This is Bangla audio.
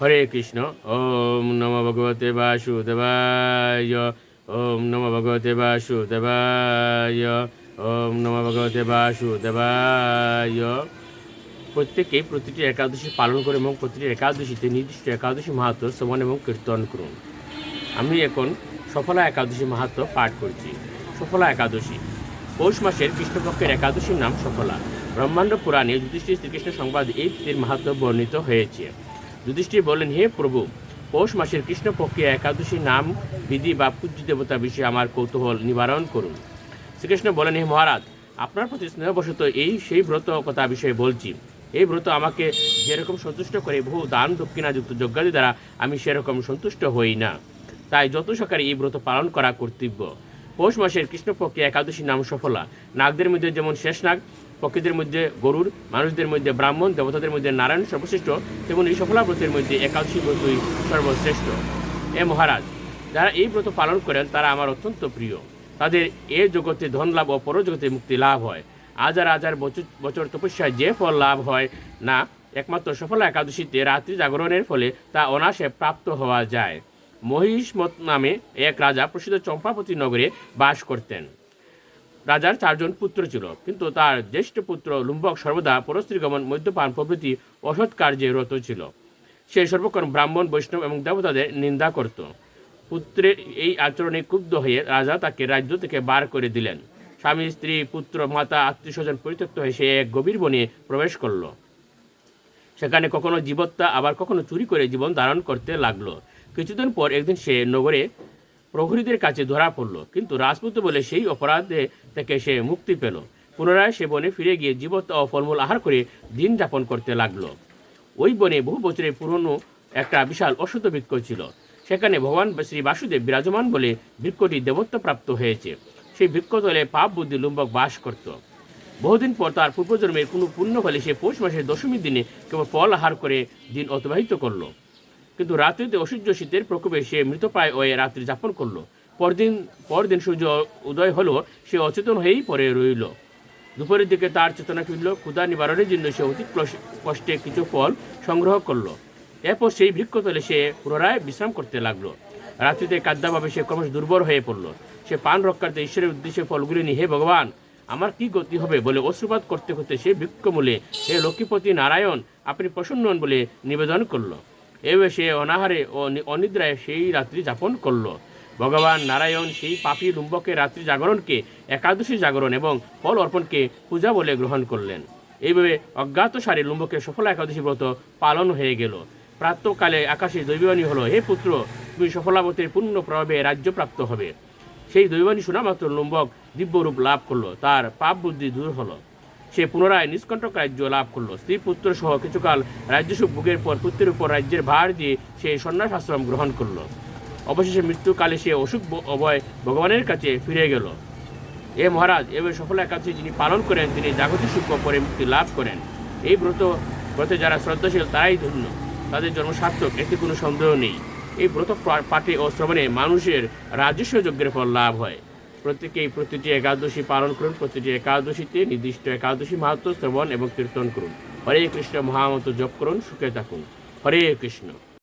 হরে কৃষ্ণ, ওম নম ভগবতে বাসুদেবায়, ওম নম ভগবতে বাসুদেবায়, ওম নম ভগবতে বাসুদেবায়। প্রত্যেকে প্রতিটি একাদশী পালন করে এবং প্রতিটি একাদশীতে নির্দিষ্ট একাদশী মাহাত্ম শ্রবণ এবং কীর্তন করুন। আমি এখন সফলা একাদশী মাহাত্ম পাঠ করছি। সফলা একাদশী। পৌষ মাসের কৃষ্ণপক্ষের একাদশীর নাম সফলা। ব্রহ্মাণ্ড পুরাণে যুধিষ্ঠির শ্রীকৃষ্ণ সংবাদ এই তিথির মাহাত্ম বর্ণিত হয়েছে। যুধিষ্ঠির বলেন, হে প্রভু, পৌষ মাসের কৃষ্ণপক্ষে একাদশী নাম, বিধি বা পূজ্য দেবতা বিষয়ে আমার কৌতূহল নিবারণ করুন। শ্রীকৃষ্ণ বলেন, হে মহারাজ, আপনার প্রতি স্নেহবশত এই সেই ব্রত কথা বিষয়ে বলছি। এই ব্রত আমাকে যেরকম সন্তুষ্ট করে বহু দান দক্ষিণাযুক্ত যজ্ঞাদি দ্বারা, আমি সেরকম সন্তুষ্ট হই না। তাই যত সকালে এই ব্রত পালন করা কর্তব্য। পৌষ মাসের কৃষ্ণপক্ষে একাদশী নাম সফলা। নাগদের মধ্যে যেমন শেষ নাগ পক্ষীদের মধ্যে গরুর, মানুষদের মধ্যে ব্রাহ্মণ, দেবতাদের মধ্যে নারায়ণ সর্বশ্রেষ্ঠ তেমন এই সফলা ব্রতের মধ্যে একাদশী ব্রতই সর্বশ্রেষ্ঠ। এ মহারাজ, যারা এই ব্রত পালন করেন তারা আমার অত্যন্ত প্রিয়। তাদের এ জগতে ধন লাভ ও পরজগতে মুক্তি লাভ হয়। হাজার হাজার বছর বছর তপস্যায় যে ফল লাভ হয় না, একমাত্র সফলা একাদশীতে রাত্রি জাগরণের ফলে তা অনায়াসে প্রাপ্ত হওয়া যায়। মহিষ্মত নামে এক রাজা প্রসিদ্ধ চম্পাপতি নগরে বাস করতেন। রাজার চারজন পুত্র ছিল। কিন্তু তার জ্যেষ্ঠ পুত্র লুম্বক সর্বদা পরস্ত্রীগমন মদ্যপান প্রভৃতি অসৎ কার্যে রত ছিল। সে সর্বক্ষণ ব্রাহ্মণ, বৈষ্ণব এবং দেবতাদের নিন্দা করত। পুত্রের এই আচরণে ক্ষুব্ধ হয়ে রাজা তাকে রাজ্য থেকে বার করে দিলেন। স্বামী, স্ত্রী, পুত্র, মাতা আত্মীয় স্বজন পরিত্যক্ত হয়ে সে এক গভীর বনে প্রবেশ করল। সেখানে কখনো জীবত্তা, আবার কখনো চুরি করে জীবন ধারণ করতে লাগল। কিছুদিন পর একদিন সে নগরে প্রহরীদের কাছে ধরা পড়ল, কিন্তু রাজপুত বলে সেই অপরাধে থেকে সে মুক্তি পেল। পুনরায় সে বনে ফিরে গিয়ে জীবত ও ফলমূল আহার করে দিন যাপন করতে লাগল। ওই বনে বহু বছরের পুরনো একটা বিশাল অশ্বত বৃক্ষ ছিল। সেখানে ভগবান শ্রী বাসুদেব বিরাজমান বলে বৃক্ষটি দেবত্ব প্রাপ্ত হয়েছে। সেই বৃক্ষতলে পাপ বুদ্ধি লুম্বক বাস করত। বহুদিন পর তার পূর্বজন্মের কোনো পুণ্য ফলে সে পৌষ মাসের দশমীর দিনে কেবল ফল আহার করে দিন অতিবাহিত করল। কিন্তু রাত্রিতে অসহ্য শীতের প্রকোপে সে মৃতপ্রায় হয়ে রাত্রি যাপন করল। পরদিন পরদিন সূর্য উদয় হলো, সে অচেতন হয়েই পরে রইল। দুপুরের দিকে তার চেতনা ফিরল ক্ষুদা নিবারণের জন্য সে অতি কষ্টে কিছু ফল সংগ্রহ করল। এরপর সেই বৃক্ষতলে সে পুনরায় বিশ্রাম করতে লাগল। রাত্রিতে কাদ্যাভাবে সে ক্রমশ দুর্বল হয়ে পড়ল। সে পান রক্ষার্থে ঈশ্বরের উদ্দেশ্যে ফলগুলি নিয়ে, হে ভগবান, আমার কি গতি হবে? বলে অশ্রুপাত করতে করতে সে বৃক্ষমূলে, হে লক্ষ্মীপতি নারায়ণ, আপনি প্রসন্ন হন বলে নিবেদন করল। এভাবে সে অনাহারে ও অনিদ্রায় সেই রাত্রি যাপন করল। ভগবান নারায়ণ সেই পাপী লুম্বকের রাত্রি জাগরণকে, একাদশী জাগরণ এবং ফল অর্পণকে পূজা বলে গ্রহণ করলেন। এইভাবে অজ্ঞাত সারে লুম্বকের সফল একাদশী ব্রত পালন হয়ে গেল। প্রাতকালে আকাশে দৈববাণী হলো, হে পুত্র, তুমি সফলাবতের পূর্ণ প্রভাবে রাজ্যপ্রাপ্ত হবে। সেই দৈবানী শোনা মাত্র লুম্বক দিব্যরূপ লাভ করল, তার পাপ বুদ্ধি দূর হলো। সে পুনরায় নিষ্কণ্টক রাজ্য লাভ করল। স্ত্রী, পুত্র সহ কিছুকাল রাজ্যসুখ ভোগের পর পুত্রের উপর রাজ্যের ভার দিয়ে সে সন্ন্যাস আশ্রম গ্রহণ করল। অবশেষে মৃত্যুকালে সে অসুখ অভয় ভগবানের কাছে ফিরে গেল। এ মহারাজ এবার সফল একাদশী যিনি পালন করেন, তিনি জাগতিক সুখ পরে মুক্তি লাভ করেন। এই ব্রত, ব্রতে যারা শ্রদ্ধাশীল, তারাই ধন্য। তাদের জন্ম সার্থক, এতে কোনো সন্দেহ নেই। এই ব্রত পাঠে ও শ্রবণে মানুষের রাজস্ব যজ্ঞের ফল লাভ হয়। প্রত্যেকেই প্রতিটি একাদশী পালন করুন, প্রতিটি একাদশীতে নির্দিষ্ট একাদশী মাহাত্ম শ্রবণ এবং কীর্তন করুন। হরে কৃষ্ণ, মহামত জপ করুন, সুখে থাকুন। হরে কৃষ্ণ।